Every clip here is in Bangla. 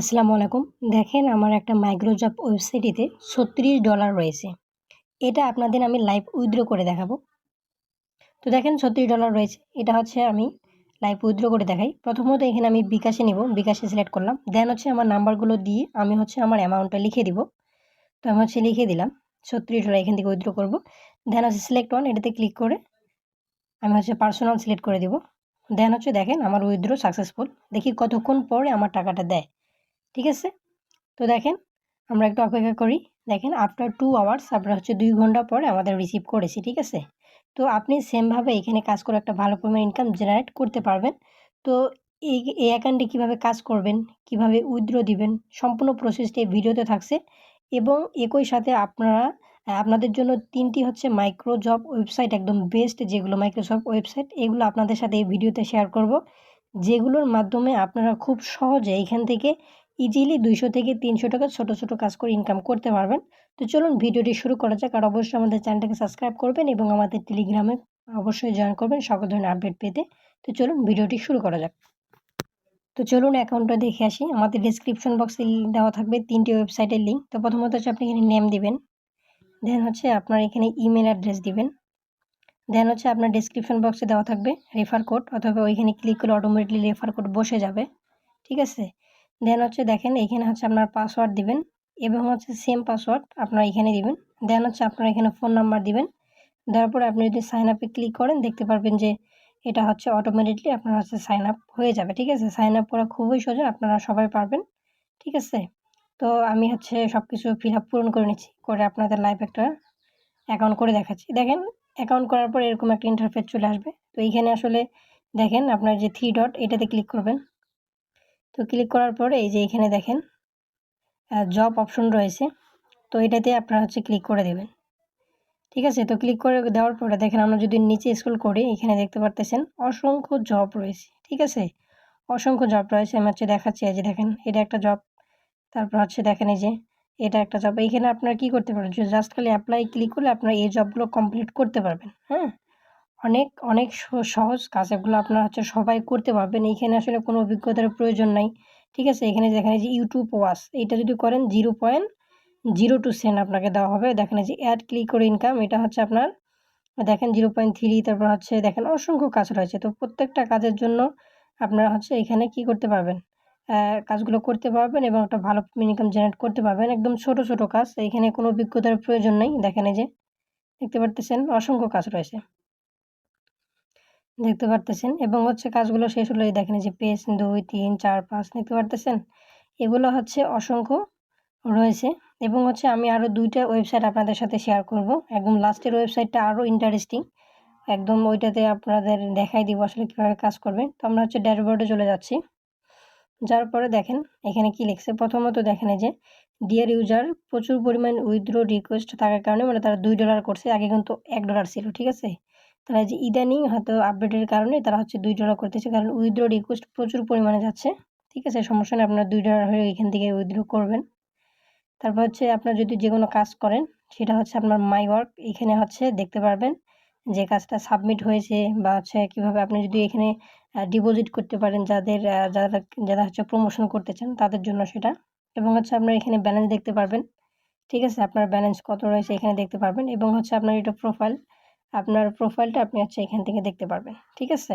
আসসালামু আলাইকুম। দেখেন আমার একটা মাইক্রোজব ওয়েবসাইটেতে ছত্রিশ ডলার রয়েছে। এটা আপনাদের আমি লাইভ উইথড্র করে দেখাবো। তো দেখেন ছত্রিশ ডলার রয়েছে। এটা হচ্ছে আমি লাইভ উইথড্র করে দেখাই। প্রথমত এখানে আমি বিকাশে নিব। বিকাশে সিলেক্ট করলাম। দেন হচ্ছে আমার নাম্বারগুলো দিয়ে আমি হচ্ছে আমার অ্যামাউন্টটা লিখে দিব। তো আমি হচ্ছে লিখে দিলাম। ছত্রিশ ডলার এখান থেকে উইথড্র করব। দেন হচ্ছে সিলেক্ট ওয়ান, এটাতে ক্লিক করে আমি হচ্ছে পার্সোনাল সিলেক্ট করে দিব। দেন হচ্ছে দেখেন আমার উইথড্র সাকসেসফুল। দেখি কতক্ষণ পরে আমার টাকাটা দেয়। ঠিক আছে? তো দেখেন, আমরা একটু অপেক্ষা করি। দেখেন আফটার টু আওয়ার্স আমরা হচ্ছে দুই ঘণ্টা পরে আমাদের রিসিভ করেছি, ঠিক আছে? তো আপনি সেমভাবে এখানে কাজ করে একটা ভালো পরিমাণ ইনকাম জেনারেট করতে পারবেন। তো এই এই অ্যাকাউন্টে কীভাবে কাজ করবেন, কীভাবে উইথড্র দিবেন, সম্পূর্ণ প্রসেসটি এই ভিডিওতে থাকছে। এবং একই সাথে আপনারা, আপনাদের জন্য তিনটি হচ্ছে মাইক্রো জব ওয়েবসাইট একদম বেস্ট যেগুলো মাইক্রোসফট ওয়েবসাইট এগুলো আপনাদের সাথে এই ভিডিওতে শেয়ার করব। যেগুলোর মাধ্যমে আপনারা খুব সহজে এখান থেকে ইজিলি দুইশো থেকে তিনশো টাকা ছোটো ছোটো কাজ করে ইনকাম করতে পারবেন। তো চলুন ভিডিওটি শুরু করা যাক আর অবশ্যই আমাদের চ্যানেলটাকে সাবস্ক্রাইব করবেন এবং আমাদের টেলিগ্রামে অবশ্যই জয়েন করবেন সকল ধরনের আপডেট পেতে। তো চলুন ভিডিওটি শুরু করা যাক। তো চলুন অ্যাকাউন্টটা দেখে আসি। আমাদের ডিসক্রিপশন বক্সে দেওয়া থাকবে তিনটি ওয়েবসাইটের লিঙ্ক তো প্রথমত হচ্ছে আপনি এখানে নেম দিবেন। দেন হচ্ছে আপনার এখানে ইমেল অ্যাড্রেস দিবেন। দেন হচ্ছে আপনার ডিসক্রিপশন বক্সে দেওয়া থাকবে রেফার কোড অথবা ওইখানে ক্লিক করলে অটোমেটিকলি রেফার কোড বসে যাবে। ঠিক আছে? দেন হচ্ছে দেখেন, এখানে হচ্ছে আপনার পাসওয়ার্ড দিবেন এবং হচ্ছে সেম পাসওয়ার্ড আপনারা এখানে দিবেন। দেন হচ্ছে আপনারা এখানে ফোন নাম্বার দিবেন। দেওয়ার পরে আপনি যদি সাইন আপে ক্লিক করেন, দেখতে পারবেন যে এটা হচ্ছে অটোমেটিকলি আপনার হচ্ছে সাইন আপ হয়ে যাবে, ঠিক আছে? সাইন আপ করা খুবই সোজা আপনারা সবাই পারবেন, ঠিক আছে? তো আমি হচ্ছে সব কিছু ফিল আপ পূরণ করে নিচ্ছি, করে আপনাদের লাইভ একটা অ্যাকাউন্ট করে দেখাচ্ছি। দেখেন অ্যাকাউন্ট করার পর এরকম একটা ইন্টারফেস চলে আসবে। তো এইখানে আসলে দেখেন, আপনার যে থ্রি ডট এটাতে ক্লিক করবেন। তো ক্লিক করার পরে এই যে এখানে দেখেন জব অপশন রয়েছে। তো এটাতে আপনারা হচ্ছে ক্লিক করে দেবেন। ঠিক আছে? তো ক্লিক করে দেওয়ার পরে দেখেন আমরা যদি নিচে স্ক্রল করি, এখানে দেখতে পারতেছেন অসংখ্য জব রয়েছে। ঠিক আছে? অসংখ্য জব রয়েছে। আমি হচ্ছে দেখাচ্ছি, এই যে দেখেন, এটা একটা জব তারপর হচ্ছে দেখেন এই যে এটা একটা জব এইখানে আপনারা কী করতে পারেন? জাস্ট খালি অ্যাপ্লাই ক্লিক করলে আপনারা এই জবগুলো কমপ্লিট করতে পারবেন। হ্যাঁ? অনেক অনেক সহজ কাজ এগুলো আপনারা হচ্ছে সবাই করতে পারবেন। এইখানে আসলে কোনো অভিজ্ঞতার প্রয়োজন নাই। ঠিক আছে? এখানে যেখানে যে ইউটিউব ওয়াশ এটা যদি করেন zero point zero two cent আপনাকে দেওয়া হবে। দেখেন যে অ্যাড ক্লিক করে ইনকাম এটা হচ্ছে আপনার, দেখেন জিরো পয়েন্ট থ্রি তারপর হচ্ছে দেখেন অসংখ্য কাজ রয়েছে। তো প্রত্যেকটা কাজের জন্য আপনারা হচ্ছে এখানে কি করতে পারবেন? কাজগুলো করতে পারবেন এবং একটা ভালো ইনকাম জেনারেট করতে পারবেন। একদম ছোট ছোট কাজ এখানে কোনো অভিজ্ঞতার প্রয়োজন নেই। দেখেন এই যে, দেখতে পারতেছেন? অসংখ্য কাজ রয়েছে। দেখতে পারতেছেন। এবং হচ্ছে কাজগুলো শেষ হলে দেখেন যে পেজ দুই, তিন, চার, পাঁচ দেখতে পারতেছেন। এগুলো হচ্ছে অসংখ্য রয়েছে। এবং হচ্ছে আমি আরও দুইটা ওয়েবসাইট আপনাদের সাথে শেয়ার করব। একদম লাস্টের ওয়েবসাইটটা আরও ইন্টারেস্টিং একদম ওইটাতে আপনাদের দেখাই দিব আসলে কীভাবে কাজ করবে তো আমরা হচ্ছে ড্যাশবোর্ডে চলে যাচ্ছি। যার পরে দেখেন এখানে কি লিখছে? প্রথমত দেখেন যে ডিয়ার ইউজার প্রচুর পরিমাণ উইথড্র রিকোয়েস্ট থাকার কারণে মানে তারা দুই ডলার করছে, আগে কিন্তু এক ডলার ছিল, ঠিক আছে? তারা যে ইদানিং হয়তো আপডেটের কারণে তারা হচ্ছে দুই ডলার করতেছে। কারণ উইথড্র রিকোয়েস্ট প্রচুর পরিমাণে যাচ্ছে। ঠিক আছে, সমস্যা নেই, আপনারা দুই ডলার হয়ে এখান থেকে উইথড্র করবেন। তারপর হচ্ছে আপনার যদি যে কোনো কাজ করেন, সেটা হচ্ছে আপনার মাই ওয়ার্ক এখানে হচ্ছে দেখতে পারবেন যে কাজটা সাবমিট হয়েছে বা হচ্ছে কীভাবে আপনি যদি এখানে ডিপোজিট করতে পারেন যাদের যারা যারা হচ্ছে প্রমোশন করতে চান, তাদের জন্য সেটা। এবং হচ্ছে আপনার এখানে ব্যালেন্স দেখতে পারবেন। ঠিক আছে, আপনার ব্যালেন্স কত রয়েছে এখানে দেখতে পারবেন। এবং হচ্ছে আপনার এটা প্রোফাইল আপনার প্রোফাইলটা আপনি হচ্ছে এখান থেকে দেখতে পারবেন, ঠিক আছে?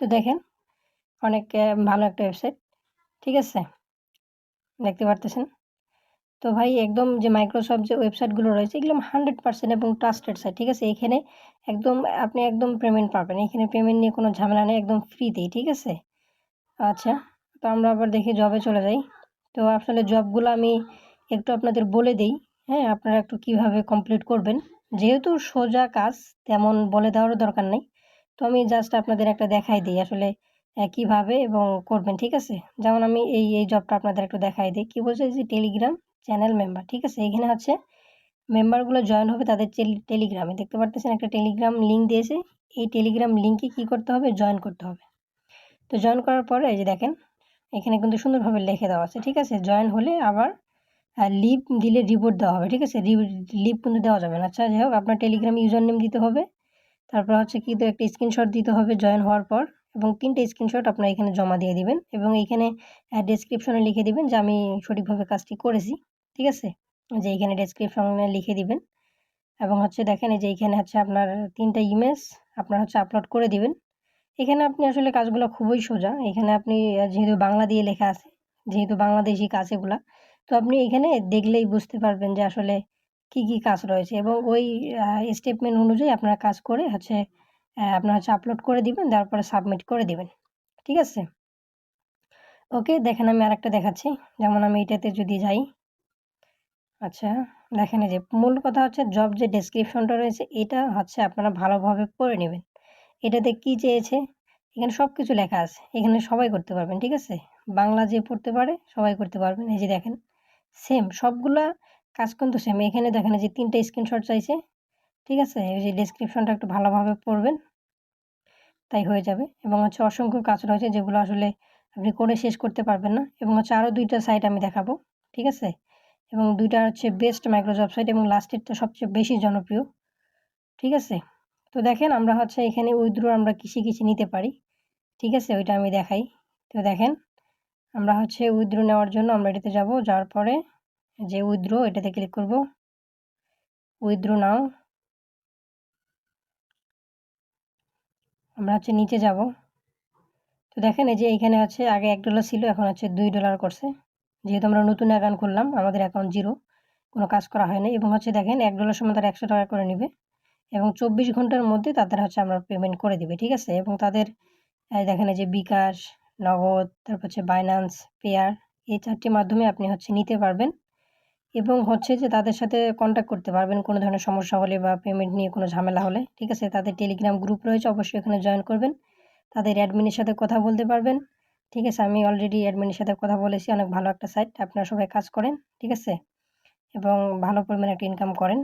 তো দেখেন, অনেক ভালো একটা ওয়েবসাইট ঠিক আছে? দেখতে পারতেছেন? তো ভাই, একদম যে মাইক্রোসফট যে ওয়েবসাইটগুলো রয়েছে, এগুলো হান্ড্রেড পার্সেন্ট এবং ট্রাস্টেড সাইট ঠিক আছে? এখানে একদম, আপনি একদম পেমেন্ট পাবেন। এখানে পেমেন্ট নিয়ে কোনো ঝামেলা নেই, একদম ফ্রিতেই ঠিক আছে? আচ্ছা তো আমরা আবার দেখি জবে চলে যাই। তো আসলে জবগুলো আমি একটু আপনাদের বলে দিই হ্যাঁ? আপনারা একটু কীভাবে কমপ্লিট করবেন? যেহেতু সোজা কাজ, তেমন বলে দেওয়ারও দরকার নেই। তো আমি জাস্ট আপনাদের একটা দেখাই দিই আসলে কীভাবে এবং করবেন, ঠিক আছে? যেমন আমি এই এই জবটা আপনাদের একটু দেখাই দিই। কী বলছে? যে টেলিগ্রাম চ্যানেল মেম্বার ঠিক আছে? এখানে হচ্ছে মেম্বারগুলো জয়েন হবে তাদের টেলিগ্রামে দেখতে পারতেছেন একটা টেলিগ্রাম লিঙ্ক দিয়েছে। এই টেলিগ্রাম লিঙ্কে কী করতে হবে? জয়েন করতে হবে। তো জয়েন করার পরে এই যে দেখেন, এখানে কিন্তু সুন্দরভাবে লিখে দেওয়া আছে, ঠিক আছে? জয়েন হলে আবার লিভ দিলে রিপোর্ট দেওয়া হবে, ঠিক আছে? লিভ কিন্তু দেওয়া যাবে না। আচ্ছা যাই হোক, আপনার টেলিগ্রাম ইউজার নেম দিতে হবে। তারপর হচ্ছে কি, তো একটা স্ক্রিনশট দিতে হবে জয়েন হওয়ার পর এবং তিনটে স্ক্রিনশট আপনারা এখানে জমা দিয়ে দিবেন এবং এইখানে ডেসক্রিপশনে লিখে দিবেন যে, আমি সঠিকভাবে কাজটি করেছি। ঠিক আছে? যে এইখানে ডেসক্রিপশনে লিখে দিবেন এবং হচ্ছে দেখেন যে এইখানে হচ্ছে আপনার তিনটা ইমেজ আপনার হচ্ছে আপলোড করে দিবেন। এখানে আপনি আসলে কাজগুলো খুবই সোজা। এখানে আপনি যেহেতু বাংলা দিয়ে লেখা আছে, যেহেতু বাংলাদেশি কাজ এগুলা তো আপনি এখানে দেখলেই বুঝতে পারবেন যে আসলে কি কি কাজ রয়েছে এবং ওই স্টেটমেন্ট অনুযায়ী আপনারা কাজ করে হচ্ছে আপনার হচ্ছে আপলোড করে দিবেন, তারপরে সাবমিট করে দিবেন। ঠিক আছে? ওকে, দেখেন আমি আরেকটা দেখাচ্ছি। যেমন আমি এটাতে যদি যাই আচ্ছা দেখেন যে মূল কথা হচ্ছে জব যে ডেসক্রিপশনটা রয়েছে, এটা হচ্ছে আপনারা ভালোভাবে পড়ে নেবেন। এটাতে কি চেয়েছে? এখানে সব কিছু লেখা আছে। এখানে সবাই করতে পারবেন, ঠিক আছে? বাংলা যে পড়তে পারে, সবাই করতে পারবেন। এই যে দেখেন সেম সবগুলা কাজ কিন্তু সেম এখানে দেখেন যে তিনটে স্ক্রিনশট চাইছে, ঠিক আছে? এই যে ডেসক্রিপশনটা একটু ভালোভাবে পড়বেন, তাই হয়ে যাবে। এবং হচ্ছে অসংখ্য কাজ রয়েছে যেগুলো আসলে আপনি করে শেষ করতে পারবেন না। এবং হচ্ছে আরও দুইটা সাইট আমি দেখাবো, ঠিক আছে? এবং দুইটা হচ্ছে বেস্ট মাইক্রোজব সাইট এবং লাস্টেরটা সবচেয়ে বেশি জনপ্রিয়, ঠিক আছে? তো দেখেন আমরা হচ্ছে এখানে উইথড্র আমরা কিসে কিসে নিতে পারি, ঠিক আছে? ওইটা আমি দেখাই। তো দেখেন আমরা হচ্ছে উইথড্র নেওয়ার জন্য আমরা এটাতে যাব, যাওয়ার পরে যে উইথড্র, এটাতে ক্লিক করব। Withdraw now. আমরা হচ্ছে নিচে যাব। তো দেখেন এই যে এইখানে হচ্ছে আগে এক ডলার ছিল, এখন হচ্ছে দুই ডলার করছে। যেহেতু আমরা নতুন অ্যাকাউন্ট করলাম আমাদের অ্যাকাউন্ট জিরো কোনো কাজ করা হয়নি। এবং হচ্ছে দেখেন এক ডলার সময় তারা একশো টাকা করে নেবে। এবং চব্বিশ ঘণ্টার মধ্যে তাদের হচ্ছে আমরা পেমেন্ট করে দিবে, ঠিক আছে? এবং তাদের দেখেন এই যে বিকাশ নগদ, তারপর হচ্ছে বাইন্যান্স পেয়ার এই চারটি মাধ্যমে আপনি হচ্ছে নিতে পারবেন। এবং হচ্ছে যে তাদের সাথে কন্ট্যাক্ট করতে পারবেন কোনো ধরনের সমস্যা হলে বা পেমেন্ট নিয়ে কোনো ঝামেলা হলে, ঠিক আছে? তাদের টেলিগ্রাম গ্রুপ রয়েছে, অবশ্যই এখানে জয়েন করবেন। তাদের অ্যাডমিনের সাথে কথা বলতে পারবেন। ঠিক আছে? আমি অলরেডি অ্যাডমিনের সাথে কথা বলেছি, অনেক ভালো একটা সাইট আপনারা সবাই কাজ করেন, ঠিক আছে? এবং ভালো পরিমাণে একটা ইনকাম করেন।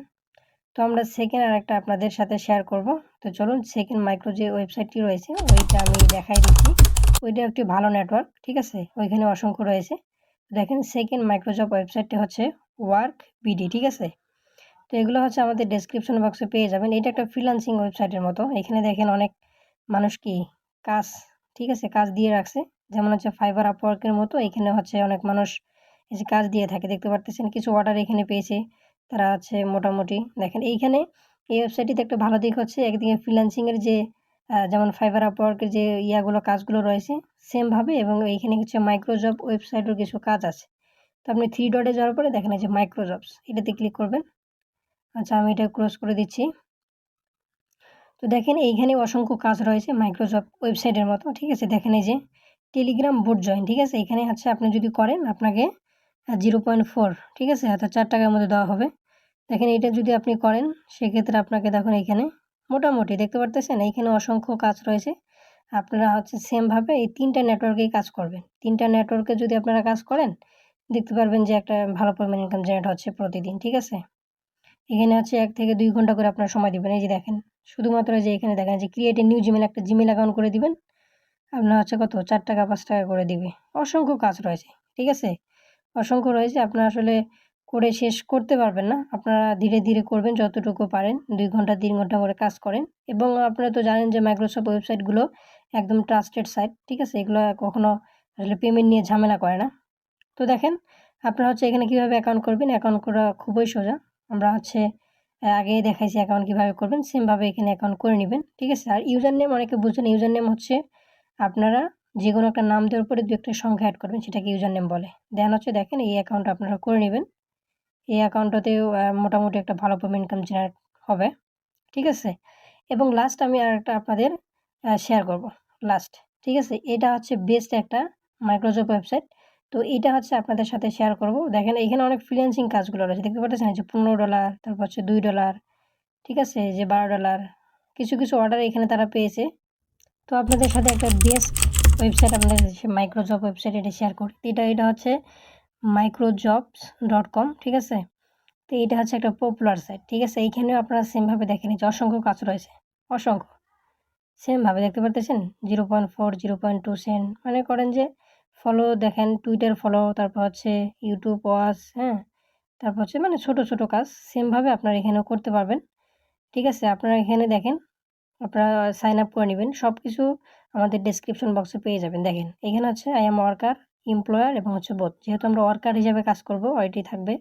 তো আমরা সেকেন্ড আর একটা আপনাদের সাথে শেয়ার করব। তো চলুন সেকেন্ড মাইক্রো যে ওয়েবসাইটটি রয়েছে, ওইটা আমি দেখাই দিচ্ছি। ওইটা একটি ভালো নেটওয়ার্ক ঠিক আছে? ওইখানে অসংখ্য রয়েছে। দেখেন সেকেন্ড মাইক্রোজব ওয়েবসাইটটি হচ্ছে ওয়ার্ক বিডি ঠিক আছে? তো এগুলো হচ্ছে আমাদের ডেসক্রিপশন বক্সে পেয়ে যাবেন। এটা একটা ফ্রিলান্সিং ওয়েবসাইটের মতো। এখানে দেখেন অনেক মানুষ কি কাজ, ঠিক আছে, কাজ দিয়ে রাখছে। যেমন হচ্ছে ফাইবার আপওয়ার্কের মতো। এখানে হচ্ছে অনেক মানুষ এসে কাজ দিয়ে থাকে। দেখতে পারতেছেন, কিছু অর্ডার এখানে পেয়েছে। তারা হচ্ছে মোটামুটি, দেখেন এইখানে এই ওয়েবসাইটটিতে একটা ভালো দিক হচ্ছে, একদিকে ফ্রিল্যান্সিংয়ের যে যেমন ফাইবার আপওয়ার্কের যে ইয়াগুলো, কাজগুলো রয়েছে সেমভাবে এবং এইখানে হচ্ছে মাইক্রোজব ওয়েবসাইটের কিছু কাজ আছে। তো আপনি থ্রি ডটে যাওয়ার পরে দেখেন যে মাইক্রোজবস এটাতে ক্লিক করবেন। আচ্ছা আমি এটা ক্লোজ করে দিচ্ছি। তো দেখেন এইখানে অসংখ্য কাজ রয়েছে মাইক্রোজব ওয়েবসাইটের মতো, ঠিক আছে? দেখেন এই যে টেলিগ্রাম বোর্ড জয়েন ঠিক আছে? এখানে হচ্ছে আপনি যদি করেন, আপনাকে জিরো পয়েন্ট ফোর ঠিক আছে? অর্থাৎ চার টাকার মধ্যে দেওয়া হবে। দেখেন এটা যদি আপনি করেন, সেক্ষেত্রে আপনাকে দেখুন এখানে মোটামুটি দেখতে পারতেছেন, এইখানে অসংখ্য কাজ রয়েছে। আপনারা হচ্ছে সেমভাবে এই তিনটা নেটওয়ার্কেই কাজ করবেন। তিনটা নেটওয়ার্কে যদি আপনারা কাজ করেন, দেখতে পারবেন যে একটা ভালো পরিমাণ ইনকাম জেনারেট হচ্ছে প্রতিদিন, ঠিক আছে? এখানে হচ্ছে এক থেকে দুই ঘণ্টা করে আপনার সময় দেবেন। এই যে দেখেন, শুধুমাত্র যে এখানে দেখেন যে ক্রিয়েট এ নিউ জিমেল একটা জিমেল অ্যাকাউন্ট করে দিবেন, আপনার হচ্ছে কত? চার টাকা, পাঁচ টাকা করে দিবে। অসংখ্য কাজ রয়েছে, ঠিক আছে? অসংখ্য রয়েছে। আপনার আসলে করে শেষ করতে পারবেন না। আপনারা ধীরে ধীরে করবেন যতটুকু পারেন। দুই ঘণ্টা, তিন ঘণ্টা করে কাজ করেন। এবং আপনারা তো জানেন যে মাইক্রোসফট ওয়েবসাইটগুলো একদম ট্রাস্টেড সাইট ঠিক আছে? এগুলো কখনো আসলে পেমেন্ট নিয়ে ঝামেলা করে না। তো দেখেন, আপনারা হচ্ছে এখানে কীভাবে অ্যাকাউন্ট করবেন? অ্যাকাউন্ট করা খুবই সোজা। আমরা হচ্ছে আগে দেখাইছি অ্যাকাউন্ট কীভাবে করবেন। সেমভাবে এখানে অ্যাকাউন্ট করে নেবেন, ঠিক আছে? আর ইউজার নেম অনেকে বুঝছেন ইউজার নেম হচ্ছে আপনারা যে কোনো একটা নাম দেওয়ার পরে দু একটা সংখ্যা অ্যাড করবেন, সেটাকে ইউজার নেম বলে। দেন হচ্ছে দেখেন এই অ্যাকাউন্ট আপনারা করে নেবেন। এই অ্যাকাউন্টটাতেও মোটামুটি একটা ভালো পেমেন্ট ইনকাম জেনারেট হবে। ঠিক আছে? এবং লাস্ট আমি আর একটা আপনাদের শেয়ার করব। লাস্ট ঠিক আছে? এটা হচ্ছে বেস্ট একটা মাইক্রোসফট ওয়েবসাইট তো এটা হচ্ছে আপনাদের সাথে শেয়ার করব। দেখেন এখানে অনেক ফ্রিল্যান্সিং কাজগুলো রয়েছে। দেখতে পাচ্ছেন? যে পনেরো ডলার তারপর হচ্ছে দুই ডলার ঠিক আছে? যে বারো ডলার কিছু কিছু অর্ডার এখানে তারা পেয়েছে। তো আপনাদের সাথে একটা বেস্ট ওয়েবসাইট আপনাদের মাইক্রোজব ওয়েবসাইট এটা শেয়ার করি। এটা এটা হচ্ছে মাইক্রোজবস ডট কম ঠিক আছে? তো এটা হচ্ছে একটা পপুলার সাইট ঠিক আছে? এইখানেও আপনারা সেমভাবে দেখেন যে অসংখ্য কাজ রয়েছে, অসংখ্য। সেমভাবে দেখতে পারতেছেন? Zero point four zero point two cent মানে করেন যে ফলো দেখেন টুইটার ফলো তারপর হচ্ছে ইউটিউব ওয়াচ হ্যাঁ? তারপর হচ্ছে মানে ছোট ছোট কাজ সেমভাবে আপনারা এখানেও করতে পারবেন, ঠিক আছে? আপনারা এখানে দেখেন, আপনারা সাইন আপ করে নেবেন সব কিছু আমাদের ডেসক্রিপশন বক্সে পেয়ে যাবেন। দেখেন, এখানে হচ্ছে আই এম ওয়ার্কার এমপ্লয়ার এবং হচ্ছে বোথ যেহেতু আমরা ওয়ার্কার হিসাবে কাজ করব ওইটি থাকবে।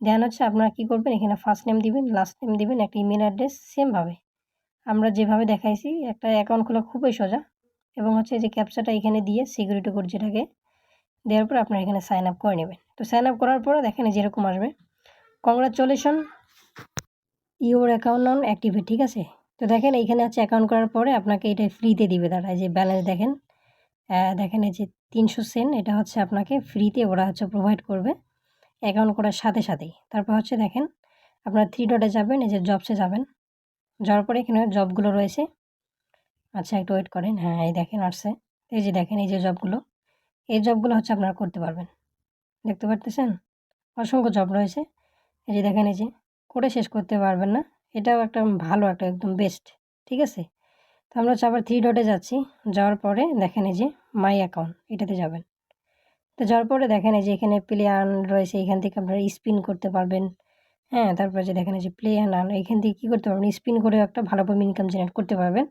দেন হচ্ছে আপনারা কী করবেন? এখানে ফার্স্ট নেম দিবেন লাস্ট নেম দিবেন, একটা ইমেল অ্যাড্রেস সেমভাবে আমরা যেভাবে দেখাইছি, একটা অ্যাকাউন্ট খোলা খুবই সোজা। এবং হচ্ছে যে ক্যাপচাটা এখানে দিয়ে সিকিউরিটি কোড যেটাকে, দেওয়ার পর আপনারা এখানে সাইন আপ করে নেবেন। তো সাইন আপ করার পরে দেখেন যেরকম আসবে। Congratulation your account non activate ঠিক আছে? তো দেখেন এইখানে আছে অ্যাকাউন্ট করার পরে আপনাকে এটা ফ্রিতে দিবে তারা যে ব্যালেন্স দেখেন। দেখেন এই যে তিনশো সেন্ট এটা হচ্ছে আপনাকে ফ্রিতে ওরা হচ্ছে প্রোভাইড করবে অ্যাকাউন্ট করার সাথে সাথেই। তারপর হচ্ছে দেখেন আপনার থ্রি ডটে যাবেন, এই যে জবসে যাবেন। যাওয়ার পরে এখানে জবগুলো রয়েছে। আচ্ছা একটু ওয়েট করেন। হ্যাঁ এই দেখেন আসছে। এই যে দেখেন এই যে জবগুলো এই জবগুলো হচ্ছে আপনারা করতে পারবেন। দেখতে পারতেছেন? অসংখ্য জব রয়েছে। এই যে দেখেন এই যে, করে শেষ করতে পারবেন না। এটাও একটা ভালো, একটা একদম বেস্ট ঠিক আছে? আমরা হচ্ছে আবার থ্রি ডটে যাচ্ছি। যাওয়ার পরে দেখেন এই যে মাই অ্যাকাউন্ট এটাতে যাবেন। তো যাওয়ার পরে দেখেন এই যে এখানে প্লে আর্ন রয়েছে, এখান থেকে আপনারা স্পিন করতে পারবেন। হ্যাঁ তারপরে যে দেখেন যে প্লে অ্যান্ড আর্ন এখান থেকে কী করতে পারবেন? স্পিন করে একটা ভালোভাবে ইনকাম জেনারেট করতে পারবেন।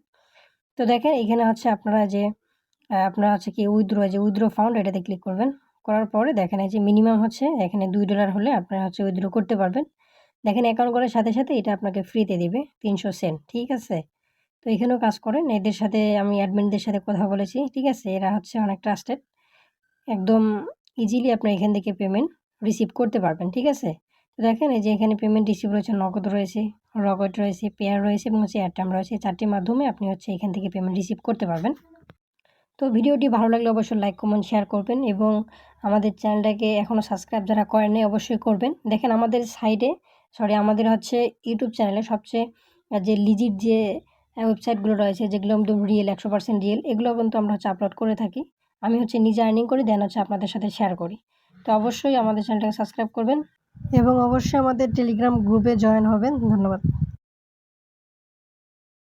তো দেখেন এখানে হচ্ছে আপনারা যে আপনারা হচ্ছে কি উইথড্র যে উইথড্র ফাউন্ড এটাতে ক্লিক করবেন। করার পরে দেখেন এই যে মিনিমাম হচ্ছে, এখানে দুই ডলার হলে আপনারা হচ্ছে উইথড্র করতে পারবেন। দেখেন অ্যাকাউন্ট করার সাথে সাথে এটা আপনাকে ফ্রিতে দেবে, তিনশো সেন্ট ঠিক আছে? তো এখানেও কাজ করেন। এদের সাথে আমি অ্যাডমিনদের সাথে কথা বলেছি, ঠিক আছে? এরা হচ্ছে অনেক ট্রাস্টেড একদম ইজিলি আপনার এখান থেকে পেমেন্ট রিসিভ করতে পারবেন, ঠিক আছে? তো দেখেন, এই যে এখানে পেমেন্ট রিসিভ রয়েছে, নগদ রয়েছে রকেট রয়েছে পেয়ার রয়েছে এবং হচ্ছে এয়ারটাইম রয়েছে। চারটির মাধ্যমে আপনি হচ্ছে এখান থেকে পেমেন্ট রিসিভ করতে পারবেন। তো ভিডিওটি ভালো লাগলে অবশ্যই লাইক কমেন্ট শেয়ার করবেন এবং আমাদের চ্যানেলটাকে এখনও সাবস্ক্রাইব যারা করেননি অবশ্যই করবেন। দেখেন, আমাদের সাইডে সরি আমাদের হচ্ছে ইউটিউব চ্যানেলে সবচেয়ে যে লিজিট যে ওয়েবসাইটগুলো রয়েছে, যেগুলো একদম রিয়েল একশো পার্সেন্ট রিয়েল এগুলো কিন্তু আমরা হচ্ছে আপলোড করে থাকি। আমি হচ্ছে নিজে আর্নিং করি দেন হচ্ছে আপনাদের সাথে শেয়ার করি। তো অবশ্যই আমাদের চ্যানেলটাকে সাবস্ক্রাইব করবেন এবং অবশ্যই আমাদের টেলিগ্রাম গ্রুপে জয়েন হবেন। ধন্যবাদ।